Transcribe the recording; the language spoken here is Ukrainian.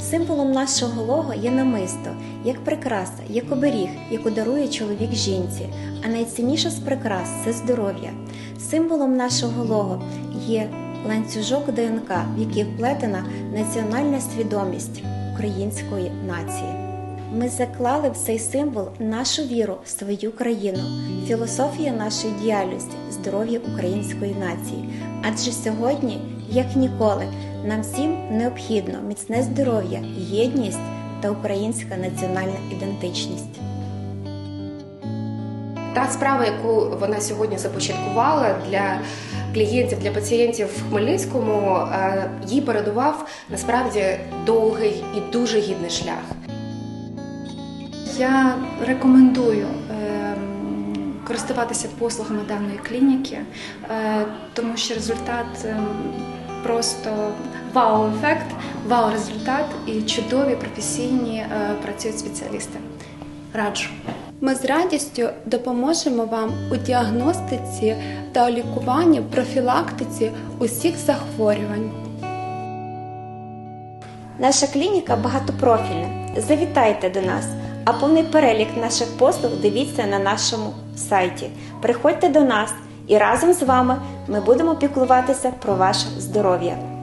Символом нашого лого є намисто, як прикраса, як оберіг, яку дарує чоловік жінці. А найцінніша з прикрас це здоров'я. Символом нашого лого є ланцюжок ДНК, в який вплетена національна свідомість української нації. Ми заклали в цей символ нашу віру в свою країну, філософія нашої діяльності, здоров'я української нації. Адже сьогодні, як ніколи, нам всім необхідно міцне здоров'я, єдність та українська національна ідентичність. Та справа, яку вона сьогодні започаткувала для клієнтів, для пацієнтів в Хмельницькому, е, їй передував насправді довгий і дуже гідний шлях. Я рекомендую ем, користуватися послугами даної клініки, е, тому що результат просто вау-ефект, вау-результат і чудові професійні е, працюють спеціалісти. Раджу. Ми з радістю допоможемо вам у діагностиці та лікуванні, профілактиці усіх захворювань. Наша клініка багатопрофільна. Завітайте до нас, а повний перелік наших послуг дивіться на нашому сайті. Приходьте до нас і разом з вами ми будемо піклуватися про ваше здоров'я.